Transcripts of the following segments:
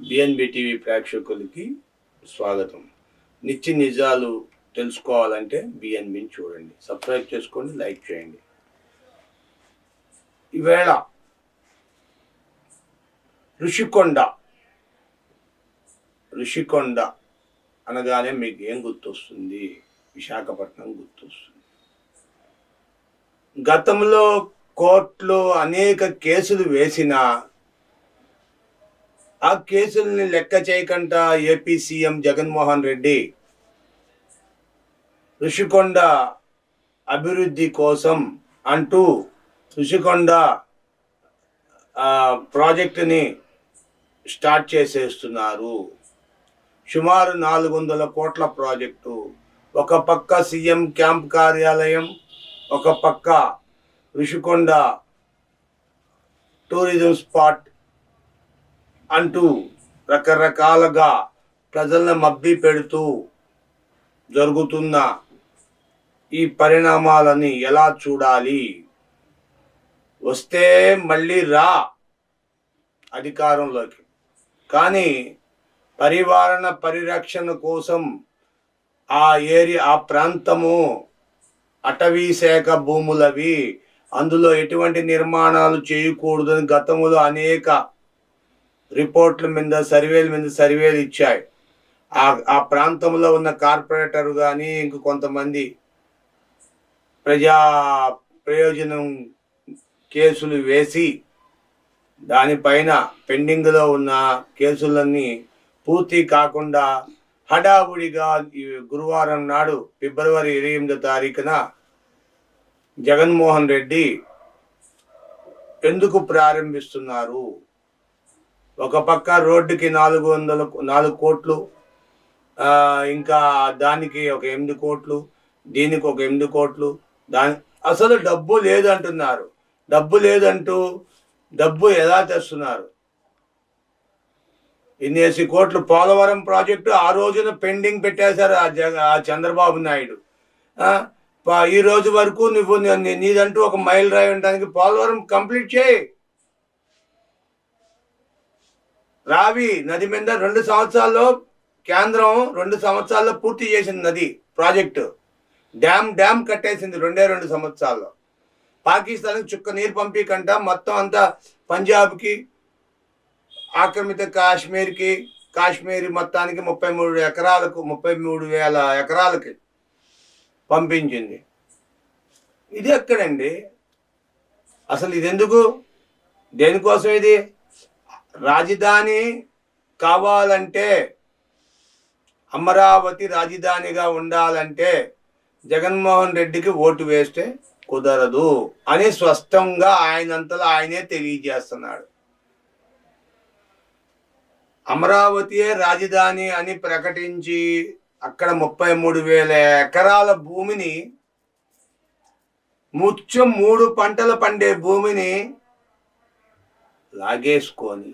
BNB TV ప్రేక్షకులకి స్వాగతం. నిత్య నిజాలు తెలుసుకోవాలంటే బిఎన్బిని చూడండి. సబ్స్క్రైబ్ చేసుకోండి లైక్ చేయండి. ఈవేళ ఋషికొండ ఋషికొండ అనగానే మీకు ఏం గుర్తొస్తుంది? విశాఖపట్నం గుర్తొస్తుంది. గతంలో కోర్టులు అనేక కేసులు వేసిన ఆ కేసుల్ని లెక్క చేయకుండా ఏపీ సీఎం జగన్మోహన్ రెడ్డి. ఋషికొండ అభివృద్ధి కోసం అంటూ ఋషికొండ ఆ, ప్రాజెక్టుని స్టార్ట్ చేసేస్తున్నారు. సుమారు నాలుగు వందల కోట్ల ప్రాజెక్టు. ఒక పక్క సీఎం క్యాంప్ కార్యాలయం ఒక పక్క ఋషికొండ టూరిజం స్పాట్ అంటూ రకరకాలుగా ప్రజలను మబ్బి పెడుతూ జరుగుతున్న ఈ పరిణామాలని ఎలా చూడాలి? వస్తే మళ్ళీ రా అధికారంలోకి. కానీ పరివారణ పరిరక్షణ కోసం ఆ ఏరియా ఆ ప్రాంతము అటవీ శాఖ భూములవి. అందులో ఎటువంటి నిర్మాణాలు చేయకూడదని గతంలో అనేక రిపోర్ట్ల మీద సర్వేల మీద సర్వేలు ఇచ్చాయి. ఆ ఆ ప్రాంతంలో ఉన్న కార్పొరేటర్ కానీ ఇంక కొంతమంది ప్రజా ప్రయోజనం కేసులు వేసి దానిపైన పెండింగ్లో ఉన్న కేసులన్నీ పూర్తి కాకుండా హడావుడిగా ఈ గురువారం నాడు ఫిబ్రవరి ఇరవై ఎనిమిదో తారీఖున జగన్మోహన్ రెడ్డి ఎందుకు ప్రారంభిస్తున్నారు? ఒక పక్క రోడ్డుకి నాలుగు వందల నాలుగు కోట్లు ఇంకా దానికి ఒక ఎనిమిది కోట్లు దీనికి ఒక ఎనిమిది కోట్లు దాని అసలు డబ్బు లేదంటున్నారు. డబ్బు లేదంటూ డబ్బు ఎలా తెస్తున్నారు? ఇన్నేసి కోట్లు? పోలవరం ప్రాజెక్టు ఆ రోజున పెండింగ్ పెట్టేశారు ఆ ఆ చంద్రబాబు నాయుడు. ఈ రోజు వరకు నువ్వు నీదంటూ ఒక మైల్ రాయి ఉండడానికి పోలవరం కంప్లీట్ చేయి. రావి నది మీద రెండు సంవత్సరాల్లో కేంద్రం రెండు సంవత్సరాల్లో పూర్తి చేసింది నది ప్రాజెక్టు. డ్యామ్ డ్యామ్ కట్టేసింది రెండే రెండు సంవత్సరాల్లో. పాకిస్తాన్కి చుక్క నీరు పంపికంట మొత్తం అంతా పంజాబ్కి ఆక్రమిత కాశ్మీర్కి కాశ్మీర్ మొత్తానికి ముప్పై మూడు ఎకరాలకు ముప్పై మూడు వేల ఎకరాలకి పంపించింది. ఇది ఎక్కడండి? అసలు ఇది ఎందుకు? దేనికోసం ఇది? రాజధాని కావాలంటే అమరావతి రాజధానిగా ఉండాలంటే జగన్మోహన్ రెడ్డికి ఓటు వేస్తే కుదరదు అని స్పష్టంగా ఆయనంతలో ఆయనే తెలియజేస్తున్నాడు. అమరావతియే రాజధాని అని ప్రకటించి అక్కడ ముప్పై మూడు వేల ఎకరాల భూమిని ముత్యం మూడు పంటలు పండే భూమిని లాగేసుకొని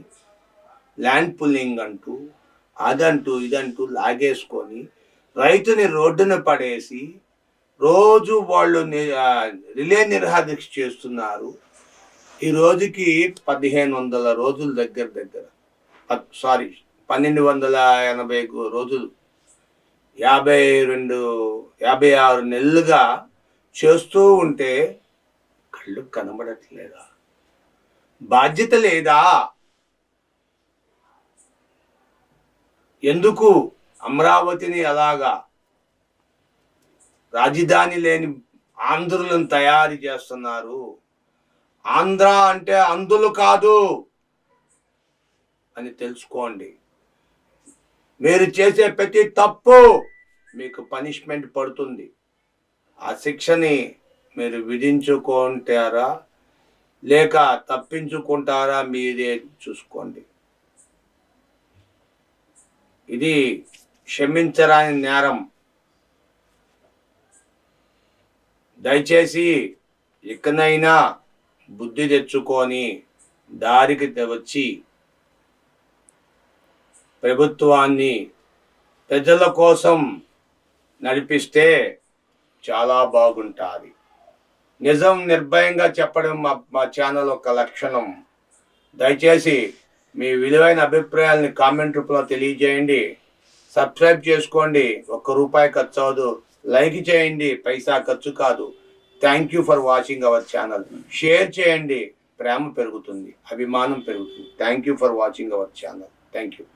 ల్యాండ్ పుల్లింగ్ అంటూ అదంటూ ఇదంటూ లాగేసుకొని రైతుని రోడ్డున పడేసి రోజు వాళ్ళు రిలే నిర్హాదీక్ష చేస్తున్నారు. ఈ రోజుకి పదిహేను వందల రోజుల దగ్గర దగ్గర. సారీ పన్నెండు వందల ఎనభై రోజులు యాభై రెండు యాభై ఆరు నెలలుగా చేస్తూ ఉంటే కళ్ళు కనబడట్లేదా? బాధ్యత లేదా? ఎందుకు అమరావతిని అలాగా రాజధాని లేని ఆంధ్రులను తయారు చేస్తున్నారు? ఆంధ్ర అంటే అందులు కాదు. అని తెలుసుకోండి. మీరు చేసే ప్రతి తప్పు మీకు పనిష్మెంట్ పడుతుంది. ఆ శిక్షని మీరు విధించుకుంటారా? లేక తప్పించుకుంటారా? మీరే చూసుకోండి. ఇది క్షమించరాని నేరం. దయచేసి ఇకనైనా బుద్ధి తెచ్చుకొని దారికి వచ్చి ప్రభుత్వాన్ని ప్రజల కోసం నడిపిస్తే చాలా బాగుంటుంది. నిజం నిర్భయంగా చెప్పడం మా మా ఛానల్ ఒక లక్షణం. దయచేసి మీ విలువైన అభిప్రాయాలని కామెంట్ రూపంలో తెలియజేయండి. సబ్స్క్రైబ్ చేసుకోండి. ఒక్క రూపాయి ఖర్చు అవ్వదు. లైక్ చేయండి. పైసా ఖర్చు కాదు. Thank you for watching our channel. Share చేయండి. ప్రేమ పెరుగుతుంది. అభిమానం పెరుగుతుంది. Thank you for watching our channel. Thank you.